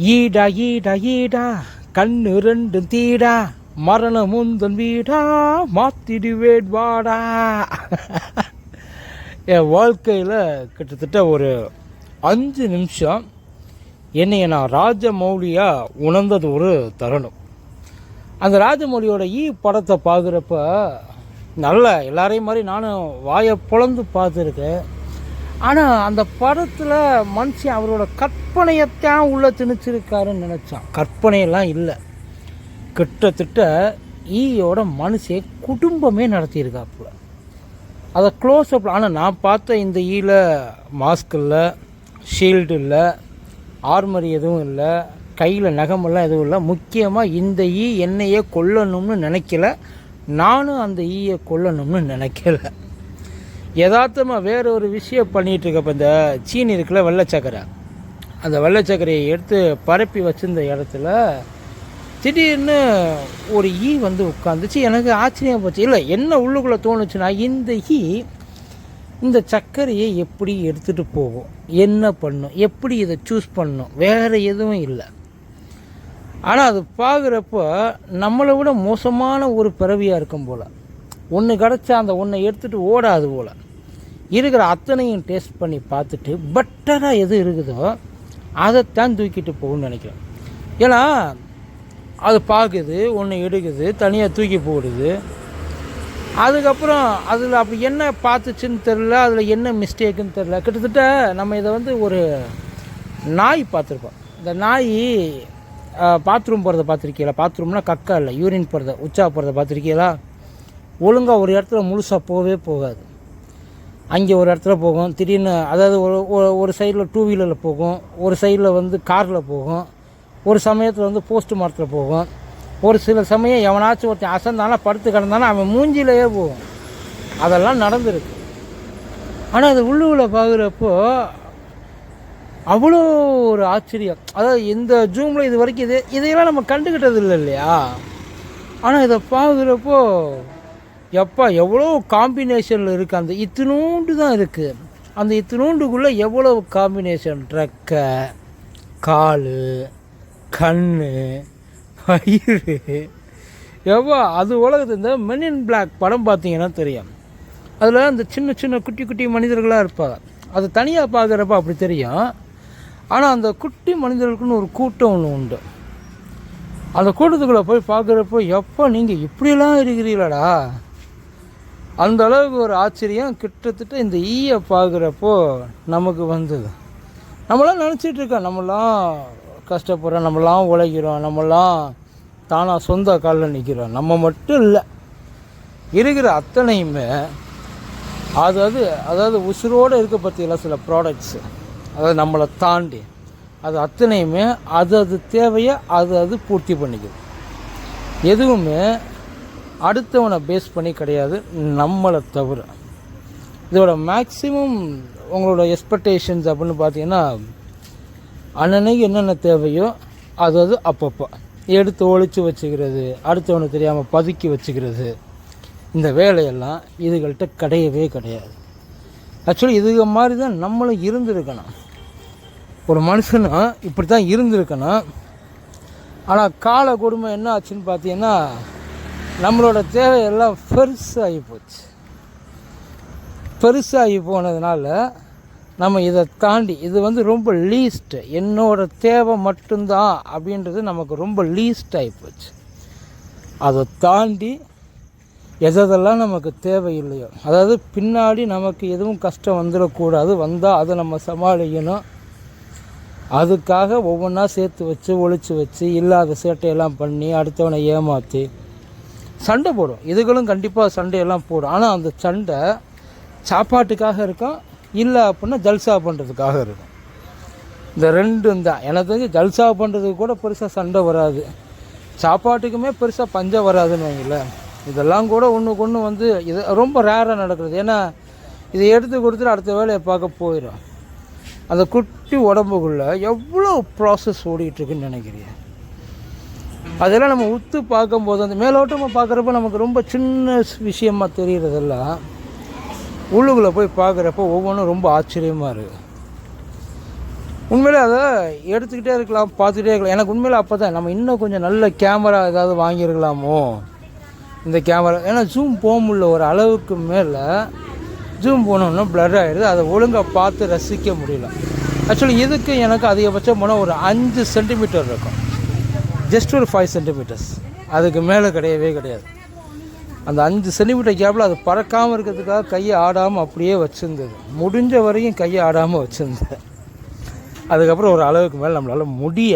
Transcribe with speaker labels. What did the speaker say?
Speaker 1: ஈடா ஈடா ஈடா கண்ணு ரெண்டும் தீடா மரணம் முந்தன் வீடா மாத்திடுவேட் வாடா. என் வாழ்க்கையில் கிட்டத்தட்ட ஒரு அஞ்சு நிமிஷம் என்னைய நான் ராஜமௌலியாக உணர்ந்தது ஒரு தருணம். அந்த ராஜமௌலியோட ஈ படத்தை பார்க்குறப்ப நல்ல எல்லாரையும் மாதிரி நானும் வாயை புலந்து பார்த்துருக்கேன். ஆனால் அந்த படத்தில் மனுஷன் அவரோட கற்பனையத்தான் உள்ளே திணிச்சிருக்காருன்னு நினச்சான். கற்பனையெல்லாம் இல்லை. கிட்டத்தட்ட ஈயோட மனுஷன் குடும்பமே நடத்தியிருக்காப்புல. அதை க்ளோஸ் அப் ஆனால் நான் பார்த்த இந்த ஈயில் மாஸ்க் இல்லை ஷீல்டு இல்லை ஆர்மரி எதுவும் இல்லை கையில் நகமெல்லாம் எதுவும் இல்லை. முக்கியமாக இந்த ஈ என்னையே கொல்லணும்னு நினைக்கல. நானும் அந்த ஈயை கொல்லணும்னு நினைக்கல. யதார்த்தமாக வேற ஒரு விஷயம் பண்ணிகிட்டு இருக்கப்ப இந்த சீனி இருக்குல்ல வெள்ளச்சக்கரை அந்த வெள்ளை சக்கரையை எடுத்து பரப்பி வச்சிருந்த இடத்துல திடீர்னு ஒரு ஈ வந்து உட்காந்துச்சு எனக்கு ஆச்சரியம் போச்சு. இல்லை என்ன உள்ளுக்குள்ளே தோணுச்சுன்னா இந்த ஈ இந்த சர்க்கரையை எப்படி எடுத்துகிட்டு போகும்? என்ன பண்ணும்? எப்படி இதை சூஸ் பண்ணும்? வேறு எதுவும் இல்லை. ஆனால் அது பார்க்குறப்போ நம்மளை விட மோசமான ஒரு பிறவியாக இருக்கும் போல். ஒன்று கிடச்சா அந்த ஒன்றை எடுத்துகிட்டு ஓடாது போல். இருக்கிற அத்தனையும் டேஸ்ட் பண்ணி பார்த்துட்டு பெட்டராக எது இருக்குதோ அதைத்தான் தூக்கிட்டு போகும்னு நினைக்கிறேன். ஏன்னா அது பார்க்குது ஒன்று எடுக்குது தனியாக தூக்கி போடுது. அதுக்கப்புறம் அதில் அப்படி என்ன பார்த்துச்சுன்னு தெரில அதில் என்ன மிஸ்டேக்குன்னு தெரில கிட்டத்தட்ட நம்ம இதை வந்து ஒரு நாய் பார்த்துருப்போம். இந்த நாய் பாத்ரூம் போகிறத பார்த்துருக்கீங்களா? பாத்ரூம்னா கக்கா இல்லை யூரின் போகிறத உச்சா போகிறத பார்த்துருக்கீங்களா? ஒழுங்காக ஒரு இடத்துல முழுசாக போகவே போகாது. அங்கே ஒரு இடத்துல போகும். திடீர்னு அதாவது ஒரு ஒரு- ஒரு சைடில் டூ வீலரில் போகும். ஒரு சைடில் வந்து காரில் போகும். ஒரு சமயத்தில் வந்து போஸ்ட் மரத்தில் போகும். ஒரு சில சமயம் எவனாச்சும் ஒருத்தன் அசந்தானா படுத்து கிடந்தானா அவன் மூஞ்சிலேயே போகும். அதெல்லாம் நடந்திருக்கு. ஆனால் அது உள்ளுக்குள்ளே பார்க்குறப்போ அவ்வளோ ஒரு ஆச்சரியம். அதாவது இந்த ஜூமில் இது வரைக்கும் இது இதையெல்லாம் நம்ம கண்டுக்கிட்டது இல்லை இல்லையா? ஆனால் இதை பார்க்குறப்போ எப்பா எவ்வளோ காம்பினேஷனில் இருக்குது அந்த இத்தினூண்டு தான் இருக்குது அந்த இத்தினூண்டுக்குள்ளே எவ்வளோ காம்பினேஷன் ரெக்கை கால் கண் பயிறு. எவ்வளோ அது உலகத்து இந்த மென் இன் பிளாக் படம் பார்த்தீங்கன்னா தெரியும். அதில் அந்த சின்ன சின்ன குட்டி குட்டி மனிதர்களாக இருப்பாங்க. அது தனியாக பார்க்குறப்ப அப்படி தெரியும். ஆனால் அந்த குட்டி மனிதர்களுக்குன்னு ஒரு கூட்டம் ஒன்று உண்டு. அந்த கூட்டத்துக்குள்ளே போய் பார்க்குறப்போ எப்போ நீங்கள் இப்படியெல்லாம் இருக்கிறீங்களாடா அந்த அளவுக்கு ஒரு ஆச்சரியம் கிட்டத்தட்ட இந்த ஈயை பார்க்குறப்போ நமக்கு வந்தது. நம்மளாம் நினச்சிட்டு இருக்கோம் நம்மளாம் கஷ்டப்படுறோம் நம்மளாம் உழைக்கிறோம் நம்மளாம் தானாக சொந்த காலில் நிற்கிறோம் நம்ம மட்டும் இல்லை இருக்கிற அத்தனையுமே அதாவது அதாவது உசுரோடு இருக்க பற்றியெல்லாம் சில ப்ராடக்ட்ஸு அதாவது நம்மளை தாண்டி அது அத்தனையுமே அது அது தேவையை அது அது பூர்த்தி பண்ணிக்குது. எதுவுமே அடுத்தவனை பேஸ் பண்ணி கிடையாது. நம்மளை தவிர. இதோட மேக்ஸிமம் உங்களோட எக்ஸ்பெக்டேஷன்ஸ் அப்படின்னு பார்த்தீங்கன்னா அண்ணனுக்கு என்னென்ன தேவையோ அது அது அப்பப்போ. எடுத்து ஒழிச்சு வச்சுக்கிறது அடுத்தவனுக்கு தெரியாமல் பதுக்கி வச்சுக்கிறது. இந்த வேலையெல்லாம் இதுகள்கிட்ட கிடையவே கிடையாது. ஆக்சுவலி இதுக மாதிரி தான் நம்மளும் இருந்திருக்கணும். ஒரு மனுஷனா இப்படி தான் இருந்திருக்கணும். ஆனால் கால கொடுமை என்ன ஆச்சுன்னு பார்த்தீங்கன்னா நம்மளோட தேவையெல்லாம் பெருசாகி போச்சு. பெருசாகி போனதுனால நம்ம இதை தாண்டி இது வந்து ரொம்ப லீஸ்ட்டு என்னோட தேவை மட்டும்தான் அப்படின்றது நமக்கு ரொம்ப லீஸ்ட் ஆகிப்போச்சு அதை தாண்டி எதெல்லாம் நமக்கு தேவையில்லையோ அதாவது பின்னாடி நமக்கு எதுவும் கஷ்டம் வந்துடக்கூடாது வந்தால் அதை நம்ம சமாளிக்கணும். அதுக்காக ஒவ்வொன்றா சேர்த்து வச்சு ஒழிச்சு வச்சு இல்லாத சேட்டையெல்லாம் பண்ணி அடுத்தவனை ஏமாற்றி சண்டை போடும். இதுகளும் கண்டிப்பாக சண்டையெல்லாம் போடும். ஆனால் அந்த சண்டை சாப்பாட்டுக்காக இருக்கும். இல்லை அப்படின்னா ஜல்சா பண்ணுறதுக்காக இருக்கும். இந்த ரெண்டும் தான். எனக்கு தெரிஞ்சு ஜல்சா பண்ணுறதுக்கு கூட பெருசாக சண்டை வராது. சாப்பாட்டுக்குமே பெருசாக பஞ்சம் வராதுன்னு வைங்களேன் இதெல்லாம் கூட ஒன்றுக்கு ஒன்று வந்து இது ரொம்ப ரேராக நடக்கிறது. ஏன்னா இதை எடுத்து கொடுத்துட்டு அடுத்த வேலையை பார்க்க போயிடும். அந்த குட்டி உடம்புக்குள்ளே எவ்வளோ ப்ராசஸ் ஓடிட்டுருக்குன்னு நினைக்கிறீங்க? அதெல்லாம் நம்ம உத்து பார்க்கும்போது அந்த மேலோட்டமாக பார்க்குறப்ப நமக்கு ரொம்ப சின்ன விஷயமா தெரிகிறதெல்லாம் உள்ளுக்குள்ளே போய் பார்க்குறப்ப ஒவ்வொன்றும் ரொம்ப ஆச்சரியமாக இருக்குது உண்மையிலே அதை எடுத்துக்கிட்டே இருக்கலாம் பார்த்துக்கிட்டே இருக்கலாம். எனக்கு உண்மையிலே அப்போ தான் நம்ம இன்னும் கொஞ்சம் நல்ல கேமரா ஏதாவது வாங்கியிருக்கலாமோ? இந்த கேமரா ஏன்னா ஜூம் போக முடியல ஒரு அளவுக்கு மேலே. ஜூம் போனோன்னா ப்ளர் ஆகிடுது அதை ஒழுங்காக பார்த்து ரசிக்க முடியல. ஆக்சுவலி இதுக்கு எனக்கு அதிகபட்சம் போனால் ஒரு அஞ்சு சென்டிமீட்டர் இருக்கும். ஜஸ்ட் ஒரு ஃபைவ் சென்டிமீட்டர்ஸ் அதுக்கு மேலே கிடையவே கிடையாது. அந்த அஞ்சு சென்டிமீட்டர் கேப்பில் அது பறக்காமல் இருக்கிறதுக்காக கையை ஆடாமல் அப்படியே வச்சுருந்தது. முடிஞ்ச வரையும் கையை ஆடாமல் வச்சுருந்தேன். அதுக்கப்புறம் ஒரு அளவுக்கு மேலே நம்மளால் முடிய